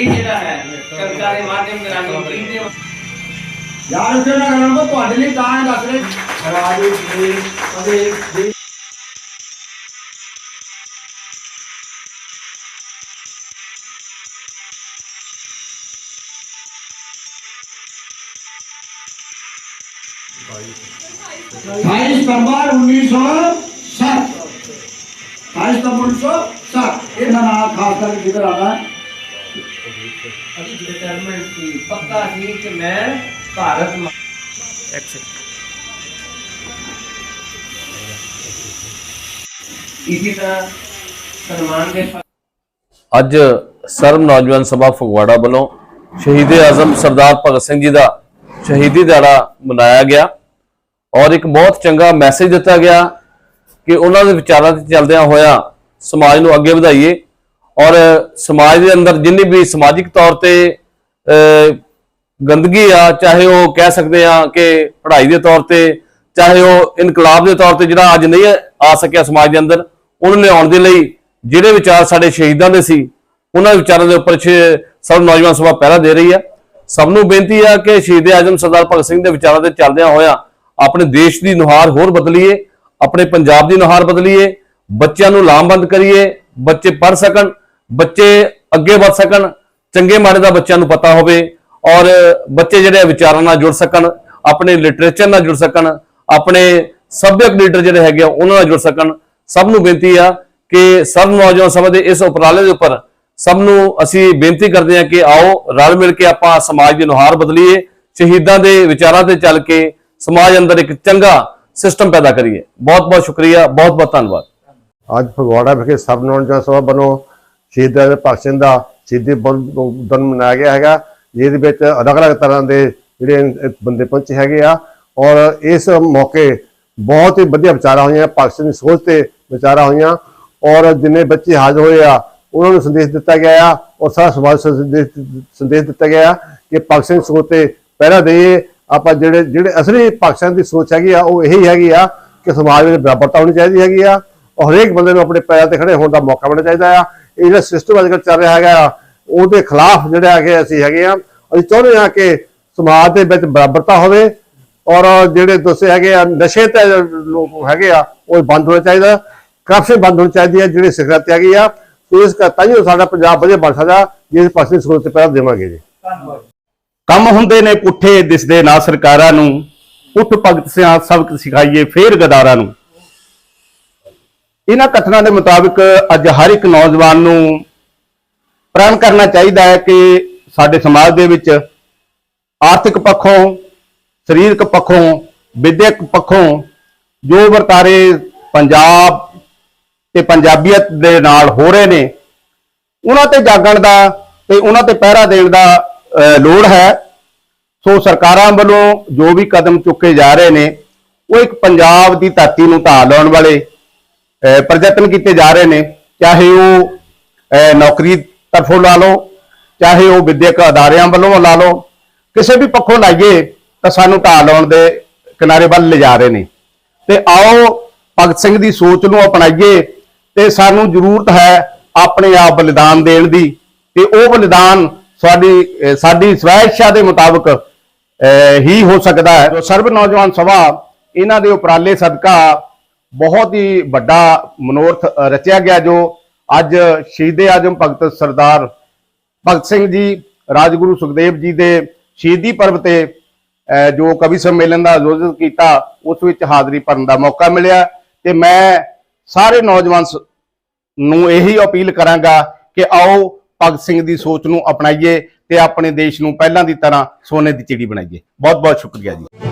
ਇਹ ਜਿਹੜਾ ਹੈ ਕਵਿਤਾ ਦੇ ਮਾਧਿਅਮ ਦੇ ਰਾਹੀਂ ਗੀਤ ਦੇ ਯਾਰ ਉੱਥੇ ਨਾ ਕਰਨ ਕੋ ਤੁਹਾਡੇ ਲਈ ਤਾਂ ਇਹ ਦੱਸ ਰਹੇ ਰਾਜੇ ਜੀ ਅਦੇ ਜੀ बाईस सितंबर उन्नीस सौ सात बाईस सितंबर उन्नीस सौ सात ये नाम खास करके जिक्र आता है ਅਜੀ ਡਿਟਰਮੈਂਟ ਸੀ ਪੱਕਾ ਸੀ ਕਿ ਮੈਂ ਭਾਰਤ ਮਾ ਇਸੇ ਤਰ੍ਹਾਂ ਸਨਮਾਨ ਦੇ ਪ- ਅੱਜ ਸਰਬ ਨੌਜਵਾਨ ਸਭਾ ਫਗਵਾੜਾ ਵੱਲੋਂ ਸ਼ਹੀਦ ਆਜ਼ਮ ਸਰਦਾਰ ਭਗਤ ਸਿੰਘ ਜੀ ਦਾ ਸ਼ਹੀਦੀ ਦਿਹਾੜਾ ਮਨਾਇਆ ਗਿਆ ਔਰ ਇੱਕ ਬਹੁਤ ਚੰਗਾ ਮੈਸੇਜ ਦਿੱਤਾ ਗਿਆ ਕਿ ਉਹਨਾਂ ਦੇ ਵਿਚਾਰਾਂ ਤੇ ਚੱਲਦਿਆਂ ਹੋਇਆ ਸਮਾਜ ਨੂੰ ਅੱਗੇ ਵਧਾਈਏ। ਔਰ ਸਮਾਜ ਦੇ ਅੰਦਰ ਜਿੰਨੀ ਵੀ ਸਮਾਜਿਕ ਤੌਰ ਤੇ ਗੰਦਗੀ ਆ, ਚਾਹੇ ਉਹ ਕਹਿ ਸਕਦੇ ਆ ਕਿ ਪੜ੍ਹਾਈ ਦੇ ਤੌਰ ਤੇ, ਚਾਹੇ ਉਹ ਇਨਕਲਾਬ ਦੇ ਤੌਰ ਤੇ ਜਿਹੜਾ ਅੱਜ ਨਹੀਂ ਆ ਸਕਿਆ ਸਮਾਜ ਦੇ ਅੰਦਰ, ਉਹਨੂੰ ਲਿਆਉਣ ਦੇ ਲਈ ਜਿਹੜੇ ਵਿਚਾਰ ਸਾਡੇ ਸ਼ਹੀਦਾਂ ਦੇ ਸੀ, ਉਹਨਾਂ ਵਿਚਾਰਾਂ ਦੇ ਉੱਪਰ ਛੇ- ਸਭ ਨੌਜਵਾਨ ਸਭਾ ਪਹਿਰਾ ਦੇ ਰਹੀ ਆ। ਸਭ ਨੂੰ ਬੇਨਤੀ ਆ ਕਿ ਸ਼ਹੀਦ ਆਜ਼ਮ ਸਰਦਾਰ ਭਗਤ ਸਿੰਘ ਦੇ ਵਿਚਾਰਾਂ ਤੇ ਚੱਲਦਿਆਂ ਹੋਇਆ ਆਪਣੇ ਦੇਸ਼ ਦੀ ਨੁਹਾਰ ਹੋਰ ਬਦਲੀਏ, ਆਪਣੇ ਪੰਜਾਬ ਦੀ ਨੁਹਾਰ ਬਦਲੀਏ, ਬੱਚਿਆਂ ਨੂੰ ਲਾਮਬੰਦ ਕਰੀਏ, ਬੱਚੇ ਪੜ ਸਕਣ ਬੱਚੇ ਅੱਗੇ ਵੱਧ ਸਕਣ, ਚੰਗੇ ਮਾੜੇ ਦਾ ਬੱਚਿਆਂ ਨੂੰ ਪਤਾ ਹੋਵੇ ਔਰ ਬੱਚੇ ਜਿਹੜੇ ਆ ਵਿਚਾਰਾਂ ਨਾਲ ਜੁੜ ਸਕਣ, ਆਪਣੇ ਲਿਟਰੇਚਰ ਨਾਲ ਜੁੜ ਸਕਣ, ਆਪਣੇ ਸੱਭਿਅਕ ਲੀਡਰ ਜਿਹੜੇ ਹੈਗੇ ਆ ਉਹਨਾਂ ਨਾਲ ਜੁੜ ਸਕਣ। ਸਭ ਨੂੰ ਬੇਨਤੀ ਆ ਕਿ ਸਰਬ ਨੌਜਵਾਨ ਸਭਾ ਦੇ ਇਸ ਉਪਰਾਲੇ ਦੇ ਉੱਪਰ ਸਭ ਨੂੰ ਅਸੀਂ ਬੇਨਤੀ ਕਰਦੇ ਹਾਂ ਕਿ ਆਓ ਰਲ ਮਿਲ ਕੇ ਆਪਾਂ ਸਮਾਜ ਦੀ ਨੁਹਾਰ ਬਦਲੀਏ, ਸ਼ਹੀਦਾਂ ਦੇ ਵਿਚਾਰਾਂ ਤੇ ਚੱਲ ਕੇ ਸਮਾਜ ਅੰਦਰ ਇੱਕ ਚੰਗਾ ਸਿਸਟਮ ਪੈਦਾ ਕਰੀਏ। ਬਹੁਤ ਬਹੁਤ ਸ਼ੁਕਰੀਆ ਬਹੁਤ ਬਹੁਤ ਧੰਨਵਾਦ। ਅੱਜ ਫਗਵਾੜਾ ਵਿਖੇ ਸਭ ਨੌਜਵਾਨ ਸਭਾ ਵੱਲੋਂ ਸ਼ਹੀਦ ਆਜ਼ਮ ਭਗਤ ਸਿੰਘ ਦਾ ਸ਼ਹੀਦੀ ਪੁਰਬ ਦਿਨ ਮਨਾਇਆ ਗਿਆ ਹੈਗਾ, ਜਿਹਦੇ ਵਿੱਚ ਅਲੱਗ-ਅਲੱਗ ਤਰ੍ਹਾਂ ਦੇ ਜਿਹੜੇ ਬੰਦੇ ਪਹੁੰਚੇ ਹੈਗੇ ਆ ਔਰ ਇਸ ਮੌਕੇ ਬਹੁਤ ਹੀ ਵਧੀਆ ਵਿਚਾਰਾਂ ਹੋਈਆਂ, ਭਗਤ ਸਿੰਘ ਦੀ ਸੋਚ ਤੇ ਵਿਚਾਰਾਂ ਹੋਈਆਂ ਔਰ ਜਿੰਨੇ ਬੱਚੇ ਹਾਜ਼ਰ ਹੋਏ ਆ, ਉਹਨਾਂ ਨੂੰ ਸੰਦੇਸ਼ ਦਿੱਤਾ ਗਿਆ ਆ ਔਰ ਸਾਰਾ ਸਮਾਜ ਸੰਦੇਸ਼ ਦਿੱਤਾ ਗਿਆ ਆ ਕਿ ਭਗਤ ਸਿੰਘ ਸੋਚ ਤੇ ਪਹਿਰਾ ਦੇਈਏ। ਆਪਾਂ ਜਿਹੜੇ ਜਿਹੜੇ ਅਸਲੀ ਭਗਤ ਸਿੰਘ ਦੀ ਸੋਚ ਹੈਗੀ ਆ, ਉਹ ਇਹੀ ਹੈਗੀ ਆ ਕਿ ਸਮਾਜ ਵਿੱਚ ਬਰਾਬਰਤਾ ਹੋਣੀ ਚਾਹੀਦੀ ਹੈਗੀ ਆ ਔਰ ਹਰੇਕ ਬੰਦੇ ਨੂੰ ਆਪਣੇ ਪੈਰਾਂ ਤੇ ਖੜੇ ਹੋਣ ਦਾ ਮੌਕਾ ਮਿਲਣਾ ਚਾਹੀਦਾ ਆ। ਇਹ ਜਿਹੜਾ ਸਿਸਟਮ ਅੱਜਕੱਲ ਚੱਲ ਰਿਹਾ ਹੈਗਾ ਆ, ਉਹਦੇ ਖਿਲਾਫ ਜਿਹੜੇ ਹੈਗੇ ਅਸੀਂ ਹੈਗੇ ਆ ਅਸੀਂ ਚਾਹੁੰਦੇ ਆ ਕਿ ਸਮਾਜ ਦੇ ਵਿੱਚ ਬਰਾਬਰਤਾ ਹੋਵੇ ਔਰ ਜਿਹੜੇ ਦੋਸੇ ਹੈਗੇ ਆ ਨਸ਼ੇ ਤੇ ਲੋਕ ਹੈਗੇ ਆ ਉਹ ਬੰਦ ਹੋਣਾ ਚਾਹੀਦਾ ਕਰਪਸ਼ਨ ਬੰਦ ਹੋਣੀ ਚਾਹੀਦੀ ਹੈ ਜਿਹੜੀ ਸਿਗਰਟ ਹੈਗੀ ਆ ਇਸ ਕਰਕੇ ਤਾਈਓ ਸਾਡਾ ਪੰਜਾਬ ਵਧੀਆ ਬਣ ਸਕਦਾ ਜੇ ਇਸ ਪਾਸੇ ਸਹੂਲਤ ਪਹਿਲ ਦੇਵਾਂਗੇ ਜੀ। ਕੰਮ ਹੁੰਦੇ ਨੇ ਪੁੱਠੇ ਦਿਸਦੇ ਨਾ ਸਰਕਾਰਾਂ ਨੂੰ। ਉੱਠ ਭਗਤ ਸਿਆਂ ਸਬਕ ਸਿਖਾਈਏ ਫੇਰ ਗਦਾਰਾਂ ਨੂੰ। ਇਹਨਾਂ ਕਥਨਾਂ ਦੇ ਮੁਤਾਬਕ ਅੱਜ ਹਰ ਇੱਕ ਨੌਜਵਾਨ ਨੂੰ ਪ੍ਰਣ ਕਰਨਾ ਚਾਹੀਦਾ ਹੈ ਕਿ ਸਾਡੇ ਸਮਾਜ ਦੇ ਵਿੱਚ ਆਰਥਿਕ ਪੱਖੋਂ, ਸਰੀਰਕ ਪੱਖੋਂ, ਵਿਦਿਅਕ ਪੱਖੋਂ ਜੋ ਵਰਤਾਰੇ ਪੰਜਾਬ ਤੇ ਪੰਜਾਬੀਅਤ ਦੇ ਨਾਲ ਹੋ ਰਹੇ ਨੇ, ਉਹਨਾਂ ਤੇ ਜਾਗਣ ਦਾ ਤੇ ਉਹਨਾਂ ਤੇ ਪਹਿਰਾ ਦੇਣ ਦਾ ਲੋੜ ਹੈ। ਸੋ ਸਰਕਾਰਾਂ ਵੱਲੋਂ ਜੋ ਵੀ ਕਦਮ ਚੁੱਕੇ ਜਾ ਰਹੇ ਨੇ, ਉਹ ਇੱਕ ਪੰਜਾਬ ਦੀ ਧਰਤੀ ਨੂੰ ਢਾਹ ਲਾਉਣ ਵਾਲੇ ਪ੍ਰਯਤਨ ਕੀਤੇ ਜਾ ਰਹੇ ਨੇ, ਚਾਹੇ ਉਹ ਨੌਕਰੀ ਤਰਫੋਂ ਲਾ ਲਓ, ਚਾਹੇ ਉਹ ਵਿਦਿਅਕ ਅਦਾਰਿਆਂ ਵੱਲੋਂ ਲਾ ਲਓ, ਕਿਸੇ ਵੀ ਪੱਖੋਂ ਲਾਈਏ ਤਾਂ ਸਾਨੂੰ ਢਾਹ ਲਾਉਣ ਦੇ ਕਿਨਾਰੇ ਵੱਲ ਲਿਜਾ ਰਹੇ ਨੇ। ਤੇ ਆਓ ਭਗਤ ਸਿੰਘ ਦੀ ਸੋਚ ਨੂੰ ਅਪਣਾਈਏ ਤੇ ਸਾਨੂੰ ਜ਼ਰੂਰਤ ਹੈ ਆਪਣੇ ਆਪ ਬਲੀਦਾਨ ਦੇਣ ਦੀ। ਤੇ ਉਹ ਬਲੀਦਾਨ ਸਾਡੀ ਸਾਡੀ ਸਵੈ ਇੱਛਾ ਦੇ ਮੁਤਾਬਕ, ਅਹ ਹੀ ਹੋ ਸਕਦਾ ਹੈ। ਜੋ ਸਰਬ ਨੌਜਵਾਨ ਸਭਾ, ਇਹਨਾਂ ਦੇ ਉਪਰਾਲੇ ਸਦਕਾ ਬਹੁਤ ਹੀ ਵੱਡਾ ਮਨੋਰਥ ਰਚਿਆ ਗਿਆ ਜੋ ਅੱਜ ਸ਼ਹੀਦੇ ਆਜਮ ਭਗਤ ਸਰਦਾਰ ਭਗਤ ਸਿੰਘ ਜੀ, ਰਾਜਗੁਰੂ ਸੁਖਦੇਵ ਜੀ ਦੇ ਸ਼ਹੀਦੀ ਪਰਬ ਤੇ ਜੋ ਕਵੀ ਸੰਮੇਲਨ ਦਾ ਆਯੋਜਨ ਕੀਤਾ, ਉਸ ਵਿੱਚ ਹਾਜ਼ਰੀ ਭਰਨ ਦਾ ਮੌਕਾ ਮਿਲਿਆ ਤੇ ਮੈਂ ਸਾਰੇ ਨੌਜਵਾਨ ਸ- ਨੂੰ ਇਹੀ ਅਪੀਲ ਕਰਾਂਗਾ ਕਿ ਆਓ ਭਗਤ ਸਿੰਘ ਦੀ ਸੋਚ ਨੂੰ ਅਪਣਾਈਏ ਤੇ ਆਪਣੇ ਦੇਸ਼ ਨੂੰ ਪਹਿਲਾਂ ਦੀ ਤਰ੍ਹਾਂ ਸੋਨੇ ਦੀ ਚਿੜੀ ਬਣਾਈਏ। ਬਹੁਤ ਬਹੁਤ ਸ਼ੁਕਰੀਆ ਜੀ।